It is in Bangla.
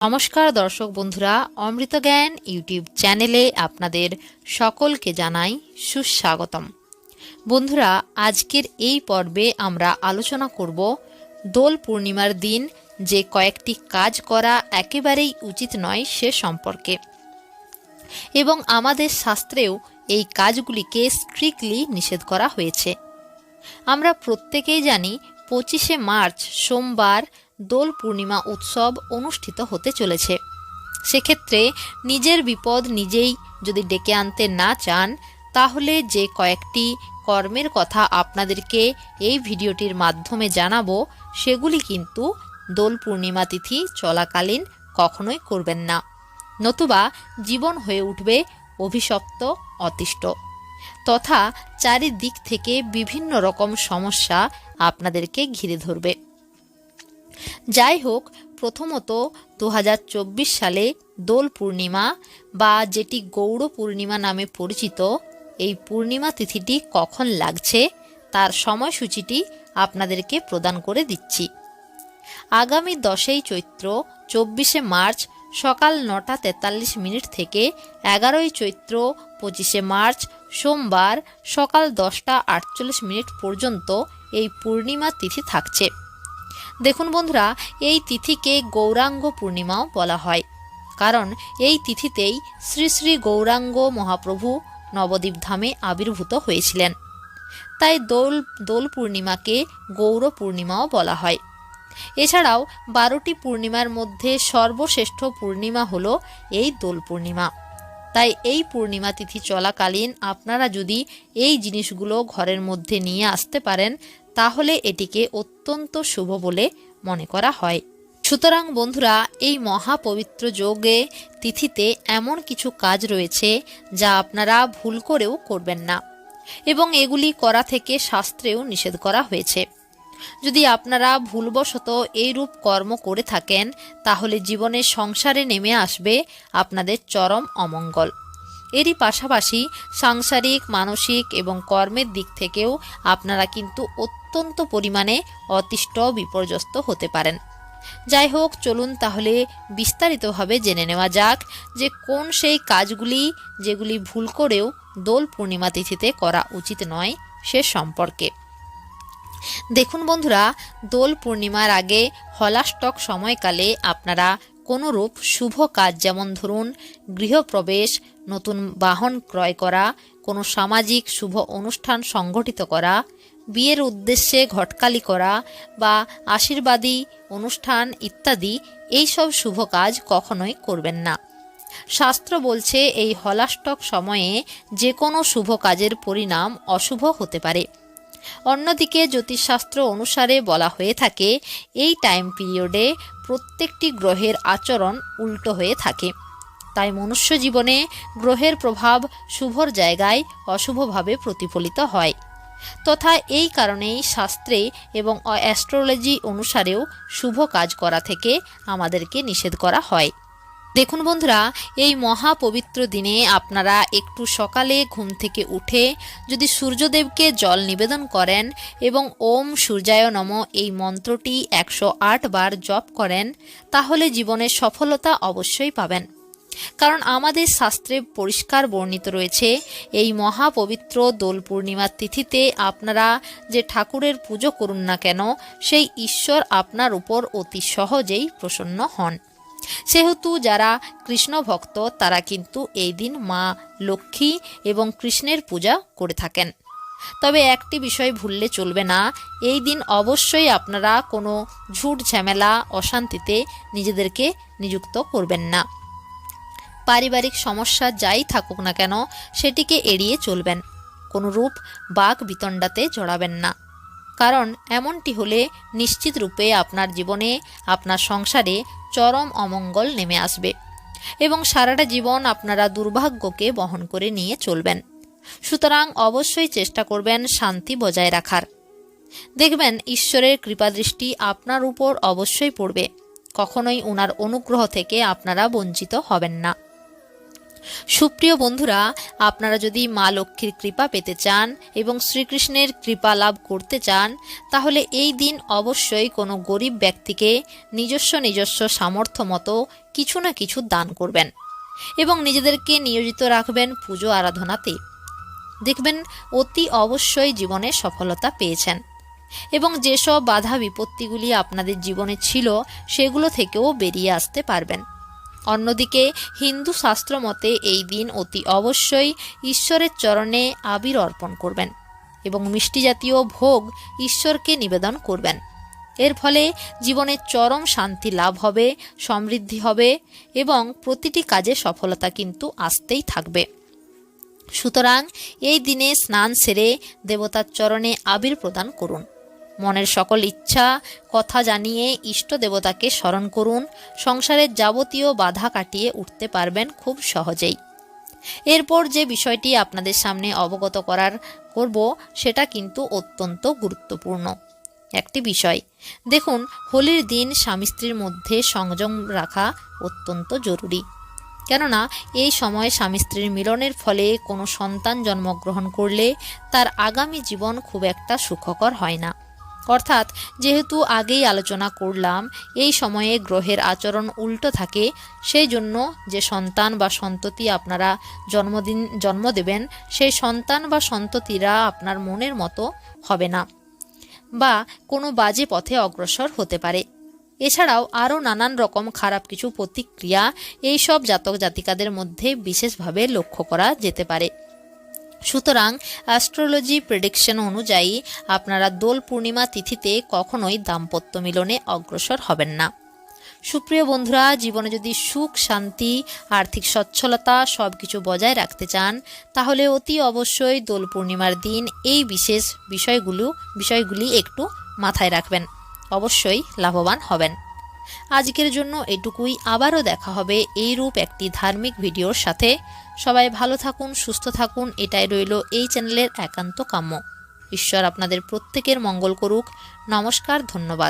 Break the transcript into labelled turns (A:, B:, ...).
A: নমস্কার দর্শক বন্ধুরা, অমৃত জ্ঞান ইউটিউব চ্যানেলে আপনাদের সকলকে জানাই সুস্বাগতম। বন্ধুরা, আজকের এই পর্বে আমরা আলোচনা করব দোল পূর্ণিমার দিন, যে কয়েকটি কাজ করা একেবারেই উচিত নয় সে সম্পর্কে। এবং আমাদের শাস্ত্রেও এই কাজগুলিকে স্ট্রিক্টলি নিষেধ করা হয়েছে। আমরা প্রত্যেকেই জানি পঁচিশে মার্চ সোমবার দোল পূর্ণিমা উৎসব অনুষ্ঠিত হতে চলেছে। সেক্ষেত্রে নিজের বিপদ নিজেই যদি ডেকে আনতে না চান, তাহলে যে কয়েকটি কর্মের কথা আপনাদেরকে এই ভিডিওটির মাধ্যমে জানাব, সেগুলি কিন্তু দোল পূর্ণিমা তিথি চলাকালীন কখনোই করবেন না। নতুবা জীবন হয়ে উঠবে অভিশপ্ত, অতিষ্ঠ। তথা চারিদিক থেকে বিভিন্ন রকম সমস্যা আপনাদেরকে ঘিরে ধরবে। যাই হোক প্রথমত দু হাজার চব্বিশ সালে দোল পূর্ণিমা বা যেটি গৌড় পূর্ণিমা নামে পরিচিত, এই পূর্ণিমা তিথিটি কখন লাগছে তার সময়সূচিটি আপনাদেরকে প্রদান করে দিচ্ছি। আগামী দশই চৈত্র, চব্বিশে মার্চ, সকাল নটা তেতাল্লিশ মিনিট থেকে এগারোই চৈত্র, পঁচিশে মার্চ, সোমবার সকাল দশটা আটচল্লিশ মিনিট পর্যন্ত এই পূর্ণিমা তিথি থাকছে। দেখুন বন্ধুরা, এই তিথিকে গৌরাঙ্গ পূর্ণিমাও বলা হয়। কারণ এই তিথিতেই শ্রী শ্রী গৌরাঙ্গ মহাপ্রভু নবদ্বীপ ধামে আবির্ভূত হয়েছিলেন। তাই দোল দোল পূর্ণিমাকে গৌর পূর্ণিমাও বলা হয়। এছাড়াও বারোটি পূর্ণিমার মধ্যে সর্বশ্রেষ্ঠ পূর্ণিমা হল এই দোল পূর্ণিমা। তাই এই পূর্ণিমা তিথি চলাকালীন আপনারা যদি এই জিনিসগুলো ঘরের মধ্যে নিয়ে আসতে পারেন তাহলে এটিকে অত্যন্ত শুভ বলে মনে করা হয়। সুতরাং বন্ধুরা, এই মহাপবিত্র যোগে তিথিতে এমন কিছু কাজ রয়েছে যা আপনারা ভুল করেও করবেন না এবং এগুলি করা থেকে শাস্ত্রেও নিষেধ করা হয়েছে। যদি আপনারা ভুলবশত এইরূপ কর্ম করে থাকেন, তাহলে জীবনের সংসারে নেমে আসবে আপনাদের চরম অমঙ্গল। এরই পাশাপাশি সাংসারিক, মানসিক এবং কর্মের দিক থেকেও আপনারা কিন্তু অত্যন্ত পরিমাণে অতিষ্ঠ, বিপর্যস্ত হতে পারেন। যাই হোক, চলুন তাহলে বিস্তারিতভাবে জেনে নেওয়া যাক যে কোন সেই কাজগুলি যেগুলি ভুল করেও দোল পূর্ণিমা তিথিতে করা উচিত নয় সে সম্পর্কে। দেখুন বন্ধুরা, দোল পূর্ণিমার আগে হলাস্টক সময়কালে আপনারা কোনোরূপ শুভ কাজ যেমন ধরুন গৃহপ্রবেশ, নতুন বাহন ক্রয় করা, কোনো সামাজিক শুভ অনুষ্ঠান সংগঠিত করা বিয়ের উদ্দেশ্যে ঘটকালি করা বা আশীর্বাদী অনুষ্ঠান ইত্যাদি, এইসব শুভ কাজ কখনোই করবেন না। শাস্ত্র বলছে, এই হলাস্টক সময়ে যে কোনো শুভ কাজের পরিণাম অশুভ হতে পারে। অন্যদিকে জ্যোতিষশাস্ত্র অনুসারে বলা হয়ে থাকে, এই টাইম পিরিয়ডে প্রত্যেকটি গ্রহের আচরণ উল্টো হয়ে থাকে। তাই মনুষ্য জীবনে গ্রহের প্রভাব শুভর জায়গায় অশুভভাবে প্রতিফলিত হয়। তথা এই কারণেই শাস্ত্রে এবং অ্যাস্ট্রোলজি অনুসারেও শুভ কাজ করা থেকে আমাদেরকে নিষেধ করা হয়। দেখুন বন্ধুরা, এই মহাপবিত্র দিনে আপনারা একটু সকালে ঘুম থেকে উঠে যদি সূর্যদেবকে জল নিবেদন করেন এবং ওম সূর্যায় নম এই মন্ত্রটি একশো আট বার জপ করেন, তাহলে জীবনের সফলতা অবশ্যই পাবেন। কারণ আমাদের শাস্ত্রে পরিষ্কার বর্ণিত রয়েছে, এই মহাপবিত্র দোল পূর্ণিমার তিথিতে আপনারা যে ঠাকুরের পুজো করুন না কেন, সেই ঈশ্বর আপনার উপর অতি সহজেই প্রসন্ন হন। সেহেতু যারা কৃষ্ণ ভক্ত, তারা কিন্তু এই দিন মা লক্ষ্মী এবং কৃষ্ণের পূজা করে থাকেন। তবে একটি বিষয় ভুললে চলবে না, এই দিন অবশ্যই আপনারা কোনো ঝুট ঝামেলা, অশান্তিতে নিজেদেরকে নিযুক্ত করবেন না। পারিবারিক সমস্যা যাই থাকুক না কেন, সেটিকে এড়িয়ে চলবেন। কোনো রূপ বাঘ বিতণ্ডাতে জড়াবেন না। কারণ এমনটি হলে নিশ্চিত রূপে আপনার জীবনে, আপনার সংসারে চরম অমঙ্গল নেমে আসবে এবং সারাটা জীবন আপনারা দুর্ভাগ্যকে বহন করে নিয়ে চলবেন। সুতরাং অবশ্যই চেষ্টা করবেন শান্তি বজায় রাখার। দেখবেন ঈশ্বরের কৃপাদৃষ্টি আপনার উপর অবশ্যই পড়বে। কখনোই ওনার অনুগ্রহ থেকে আপনারা বঞ্চিত হবেন না। সুপ্রিয় বন্ধুরা, আপনারা যদি মা লক্ষ্মীর কৃপা পেতে চান এবং শ্রীকৃষ্ণের কৃপা লাভ করতে চান, তাহলে এই দিন অবশ্যই কোনো গরিব ব্যক্তিকে নিজস্ব নিজস্ব সামর্থ্য মতো কিছু না কিছু দান করবেন এবং নিজেদেরকে নিয়োজিত রাখবেন পুজো আরাধনাতে। দেখবেন, অতি অবশ্যই জীবনে সফলতা পেয়েছেন এবং যেসব বাধা বিপত্তিগুলি আপনাদের জীবনে ছিল, সেগুলো থেকেও বেরিয়ে আসতে পারবেন। অন্যদিকে হিন্দু শাস্ত্র মতে এই দিন অতি অবশ্যই ঈশ্বরের চরণে আবির অর্পণ করবেন এবং মিষ্টি জাতীয় ভোগ ঈশ্বরকে নিবেদন করবেন। এর ফলে জীবনে চরম শান্তি লাভ হবে, সমৃদ্ধি হবে এবং প্রতিটি কাজে সফলতা কিন্তু আসতেই থাকবে। সুতরাং এই দিনে স্নান সেরে দেবতার চরণে আবির প্রদান করুন। মনের সকল ইচ্ছা, কথা জানিয়ে ইষ্ট দেবতাকে স্মরণ করুন। সংসারের যাবতীয় বাধা কাটিয়ে উঠতে পারবেন খুব সহজেই। এরপর যে বিষয়টি আপনাদের সামনে অবগত করার করব, সেটা কিন্তু অত্যন্ত গুরুত্বপূর্ণ। একটি বিষয়, দেখুন, হোলির দিন স্বামী স্ত্রীর মধ্যে সংযম রাখা অত্যন্ত জরুরি। কেননা, এই সময় স্বামী স্ত্রীর মিলনের ফলে কোনো সন্তান জন্মগ্রহণ করলে তার আগামী জীবন খুব একটা সুখকর হয় না। অর্থাৎ যেহেতু আগেই আলোচনা করলাম, এই সময়ে গ্রহের আচরণ উল্টো থাকে, সেই জন্য যে সন্তান বা সন্ততি আপনারা জন্মদিন, জন্ম দেবেন, সেই সন্তান বা সন্ততিরা আপনার মনের মতো হবে না বা কোনো বাজে পথে অগ্রসর হতে পারে। এছাড়াও আরও নানান রকম খারাপ কিছু প্রতিক্রিয়া এই সব জাতক জাতিকাদের মধ্যে বিশেষভাবে লক্ষ্য করা যেতে পারে। সুতরাং অ্যাস্ট্রোলজি প্রেডিকশন অনুযায়ী আপনারা দোল পূর্ণিমা তিথিতে কখনোই দাম্পত্য মিলনে অগ্রসর হবেন না। সুপ্রিয় বন্ধুরা, জীবনে যদি সুখ, শান্তি, আর্থিক সচ্ছলতা সব কিছু বজায় রাখতে চান, তাহলে অতি অবশ্যই দোল পূর্ণিমার দিন এই বিশেষ বিষয়গুলো, বিষয়গুলি একটু মাথায় রাখবেন। অবশ্যই লাভবান হবেন। আজকের জন্য এটুকুই। আবারও দেখা হবে এইরূপ একটি ধার্মিক ভিডিওর সাথে। সবাই ভালো থাকুন, সুস্থ থাকুন, এটাই রইল এই চ্যানেলের একান্ত কাম্য। ঈশ্বর আপনাদের প্রত্যেকের মঙ্গল করুক। নমস্কার, ধন্যবাদ।